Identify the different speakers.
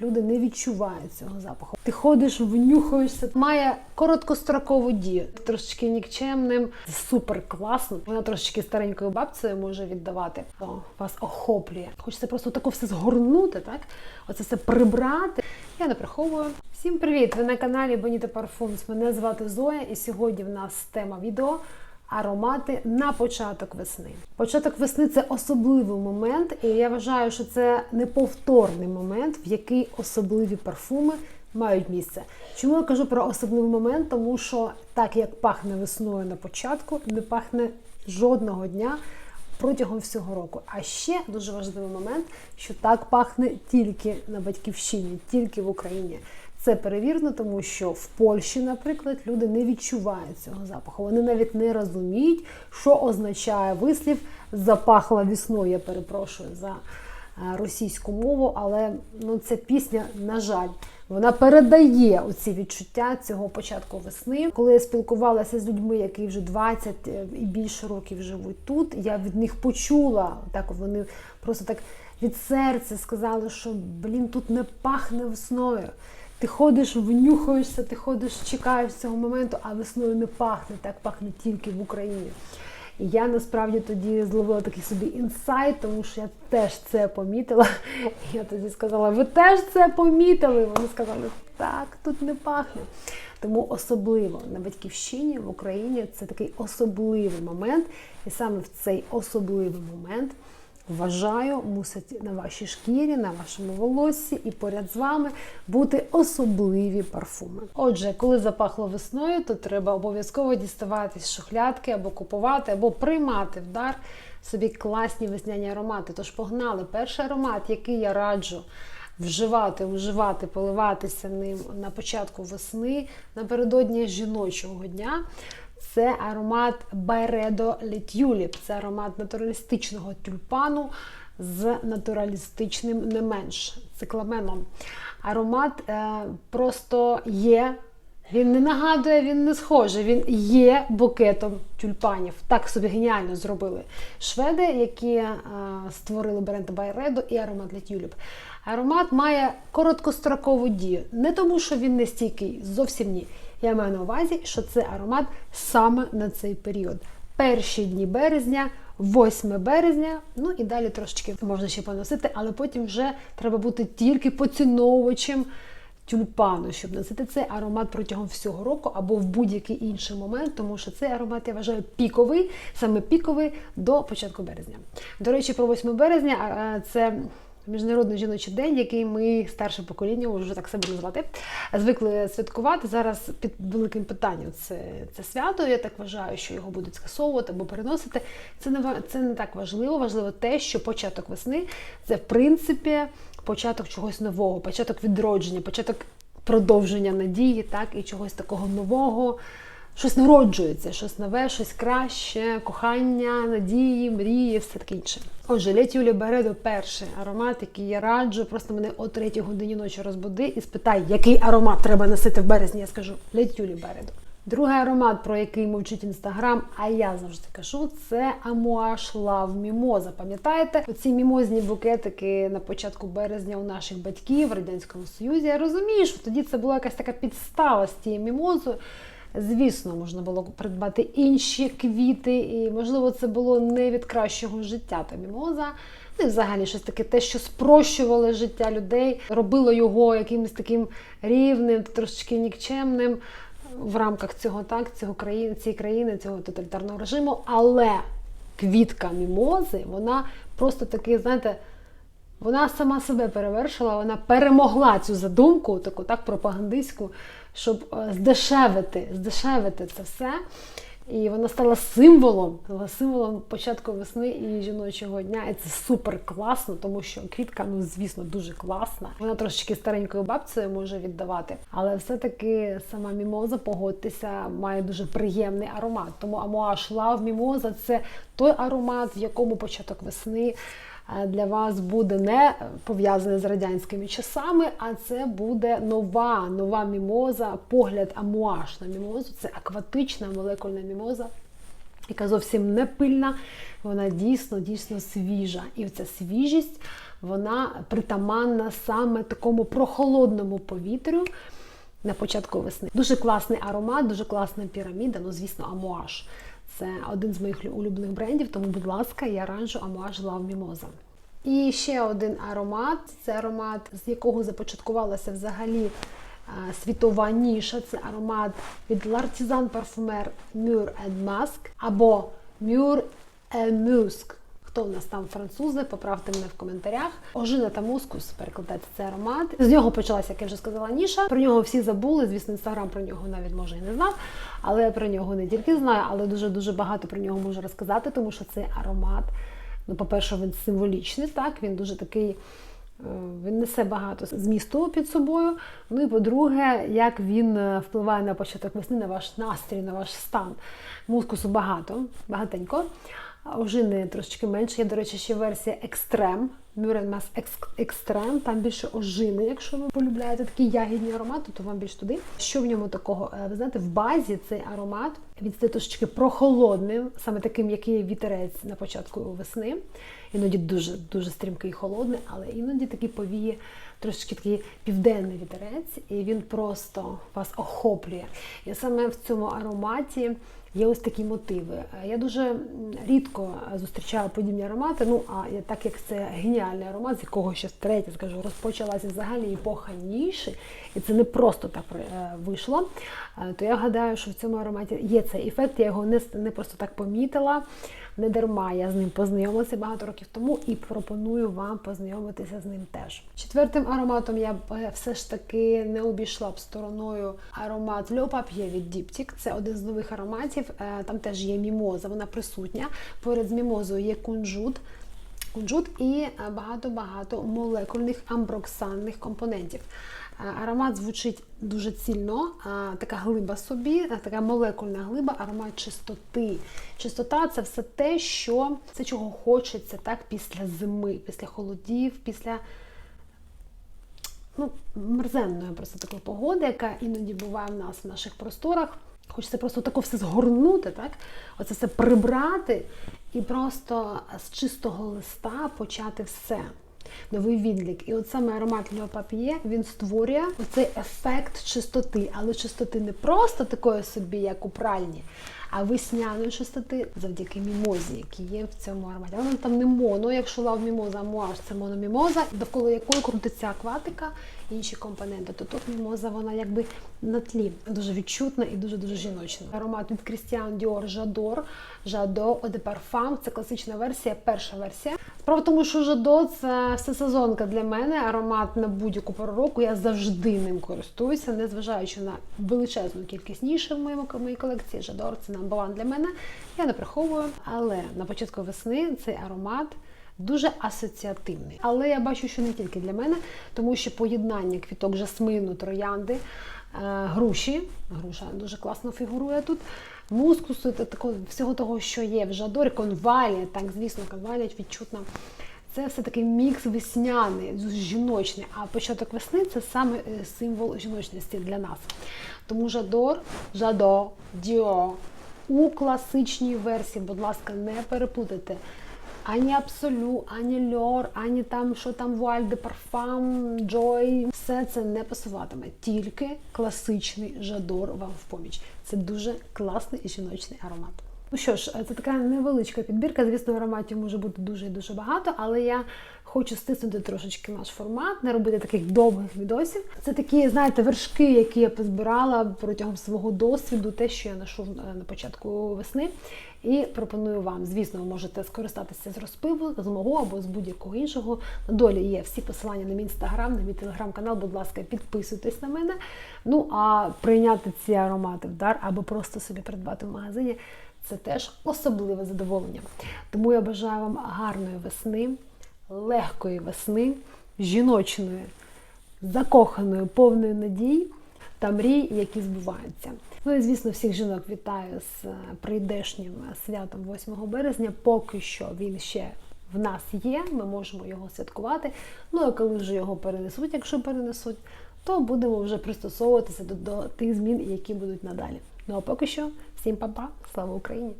Speaker 1: люди не відчувають цього запаху. Ти ходиш, внюхаєшся, має короткострокову дію, трошечки нікчемним, супер класно. Вона трошечки старенькою бабцею може віддавати. О, вас охоплює. Хочеться просто тако все згорнути, так? Оце все прибрати. Я не приховую. Всім привіт! Ви на каналі Bonita Parfums. Мене звати Зоя, і сьогодні в нас тема відео. Аромати на початок весни. Початок весни це особливий момент, і я вважаю, що це неповторний момент, в який особливі парфуми мають місце. Чому я кажу про особливий момент? Тому що так як пахне весною на початку, не пахне жодного дня протягом всього року. А ще дуже важливий момент, що так пахне тільки на батьківщині, тільки в Україні. Це перевірено, тому що в Польщі, наприклад, люди не відчувають цього запаху. Вони навіть не розуміють, що означає вислів запахла вісною. Я перепрошую за е, російську мову, але ну ця пісня, на жаль, вона передає оці відчуття цього початку весни. Коли я спілкувалася з людьми, які вже 20 і більше років живуть тут, я від них почула так. Вони просто так від серця сказали, що блін, тут не пахне весною. Ти ходиш, внюхаєшся, ти ходиш, чекаєш цього моменту, а весною не пахне, так пахне тільки в Україні. І я насправді тоді зловила такий собі інсайт, тому що я теж це помітила. І я тоді сказала, ви теж це помітили? Вони сказали, так, тут не пахне. Тому особливо на батьківщині в Україні це такий особливий момент. І саме в цей особливий момент. Вважаю, мусить на вашій шкірі, на вашому волоссі і поряд з вами бути особливі парфуми. Отже, коли запахло весною, то треба обов'язково діставати з шухлядки або купувати, або приймати в дар собі класні весняні аромати. Тож погнали. Перший аромат, який я раджу вживати, уживати, поливатися ним на початку весни, напередодні жіночого дня. Це аромат Байредо Летюліп. Це аромат натуралістичного тюльпану з натуралістичним не менш цикламеном. Аромат е, просто є. Він не нагадує, він не схожий. Він є букетом тюльпанів. Так собі геніально зробили шведи, які е, створили бренд Байредо і аромат Летюліп. Аромат має короткострокову дію. Не тому, що він не стійкий, зовсім ні. Я маю на увазі, що це аромат саме на цей період. Перші дні березня, 8 березня, ну і далі трошечки можна ще поносити, але потім вже треба бути тільки поціновувачем тюльпану, щоб носити цей аромат протягом всього року або в будь-який інший момент, тому що цей аромат я вважаю піковий, саме піковий до початку березня. До речі, про 8 березня це. Міжнародний жіночий день, який ми старше покоління, вже так себе назвати, звикли святкувати. Зараз під великим питанням це це свято. Я так вважаю, що його будуть скасовувати або переносити. Це не це не так важливо. Важливо те, що початок весни це в принципі початок чогось нового, початок відродження, початок продовження надії, так і чогось такого нового. Щось народжується, щось нове, щось краще, кохання, надії, мрії, все таке інше. Отже, Летюлі Бередо перший аромат, який я раджу. Просто мене о 3 годині ночі розбуди і спитай, який аромат треба носити в березні. Я скажу Летюлі Бередо. Другий аромат, про який мовчить інстаграм, а я завжди кажу, це Амуаш Лав Мімоза. Пам'ятаєте, оці мімозні букетики на початку березня у наших батьків в Радянському Союзі. Я розумію, що тоді це була якась така підстава з тією мімозою. Звісно, можна було придбати інші квіти, і, можливо, це було не від кращого життя та мімоза. Ну і взагалі щось таке, те, що спрощувало життя людей, робило його якимось таким рівним, трошечки нікчемним в рамках цього так, цього країни, цієї країни, цього тоталітарного режиму. Але квітка мімози, вона просто таки, знаєте, вона сама себе перевершила, вона перемогла цю задумку, таку так пропагандистську, щоб здешевити, здешевити це все. І вона стала символом, стала символом початку весни і жіночого дня. І це супер класно, тому що квітка, ну звісно, дуже класна. Вона трошечки старенькою бабцею може віддавати, але все-таки сама мімоза, погодьтеся, має дуже приємний аромат. Тому Амуаш Лав Мімоза це той аромат, в якому початок весни для вас буде не пов'язане з радянськими часами, а це буде нова, нова мімоза, погляд амуаш на мімозу. Це акватична молекульна мімоза, яка зовсім не пильна. Вона дійсно, дійсно свіжа. І ця свіжість вона притаманна саме такому прохолодному повітрю на початку весни. Дуже класний аромат, дуже класна піраміда. Ну, звісно, амуаж. Це один з моїх улюблених брендів, тому, будь ласка, я раджу амуаж Love Mimosa. І ще один аромат це аромат, з якого започаткувалася взагалі світова ніша. Це аромат від L'Artisan Parfumer Mur and Musk або Mur et Musc. Хто в нас там французи, поправте мене в коментарях. Ожина та мускус перекладається цей аромат. З нього почалася, як я вже сказала, ніша. Про нього всі забули. Звісно, інстаграм про нього навіть може і не знав. Але я про нього не тільки знаю, але дуже дуже багато про нього можу розказати, тому що цей аромат. Ну, по-перше, він символічний, так, він дуже такий, е, він несе багато змісту під собою. Ну і по-друге, як він е, впливає на початок весни, на ваш настрій, на ваш стан. Мускусу багато, багатенько. Ожини трошечки менше. Є, до речі, ще версія Екстрем. Мюрен Мас Екстрем. Там більше ожини, якщо ви полюбляєте такі ягідні аромати, то вам більш туди. Що в ньому такого? Е, Ви знаєте, в базі цей аромат він стає трошечки прохолодним, саме таким, який вітерець на початку весни. Іноді дуже дуже стрімкий і холодний, але іноді такий повіє трошечки такий південний вітерець, і він просто вас охоплює. І саме в цьому ароматі. Є ось такі мотиви. Я дуже рідко зустрічаю подібні аромати. Ну а так як це геніальний аромат, з якого ще третє скажу, розпочалася взагалі епоха ніші, і це не просто так вийшло. То я гадаю, що в цьому ароматі є цей ефект. Я його не, не просто так помітила. Не дарма я з ним познайомилася багато років тому і пропоную вам познайомитися з ним теж. Четвертим ароматом я б все ж таки не обійшла б стороною аромат Papier від Діптік. Це один з нових ароматів. Там теж є мімоза, вона присутня. Поряд з мімозою є кунжут. Кунжут і багато-багато молекульних амброксанних компонентів. Аромат звучить дуже цільно, така глиба собі, така молекульна глиба, аромат чистоти. Чистота це все те, що це чого хочеться так після зими, після холодів, після ну, мерзенної просто такої погоди, яка іноді буває в нас в наших просторах. Хочеться просто тако все згорнути, так? Оце все прибрати і просто з чистого листа почати все. Новий відлік. І от саме аромат Льо Пап'є він створює оцей ефект чистоти, але чистоти не просто такої собі, як у пральні, а весняної чистоти завдяки мімозі, які є в цьому ароматі. Вона там не моно, якщо лав мімоза, муаж це мономімоза, довкола якої крутиться акватика, і інші компоненти. То тут мімоза, вона якби на тлі дуже відчутна і дуже-дуже жіночна. Аромат від Christian Dior Жадор, Жадо Parfum. Це класична версія, перша версія. Справа в тому, що Жадо це всесезонка для мене, аромат на будь-яку пору року. Я завжди ним користуюся, незважаючи на величезну кількість ніші в моєму моїй колекції. Жадор це one для мене. Я не приховую, але на початку весни цей аромат. Дуже асоціативний. Але я бачу, що не тільки для мене, тому що поєднання квіток жасмину, троянди, груші, груша дуже класно фігурує тут. Мускусу, такого, всього того, що є в жадорі, конвалія, так, звісно, конвалія відчутна. Це все такий мікс весняний, жіночний. А початок весни це саме символ жіночності для нас. Тому жадор, жадо, діо у класичній версії, будь ласка, не переплутайте. Ані Абсолю, ані Льор, ані там, що там Вуаль де Парфам, Джой. Все це не пасуватиме. Тільки класичний жадор вам в поміч. Це дуже класний і жіночний аромат. Ну що ж, це така невеличка підбірка. Звісно, ароматів може бути дуже і дуже багато, але я хочу стиснути трошечки наш формат, не робити таких довгих відосів. Це такі, знаєте, вершки, які я позбирала протягом свого досвіду, те, що я знайшов на початку весни. І пропоную вам, звісно, ви можете скористатися з розпиву, з мого або з будь-якого іншого. На долі є всі посилання на мій інстаграм, на мій телеграм-канал. Будь ласка, підписуйтесь на мене. Ну а прийняти ці аромати в дар або просто собі придбати в магазині. Це теж особливе задоволення. Тому я бажаю вам гарної весни, легкої весни, жіночної, закоханої, повної надій та мрій, які збуваються. Ну і звісно, всіх жінок вітаю з прийдешнім святом 8 березня. Поки що він ще в нас є, ми можемо його святкувати. Ну а коли вже його перенесуть, якщо перенесуть, то будемо вже пристосовуватися до, до тих змін, які будуть надалі. Ну а поки що, всім па-па, слава Україні!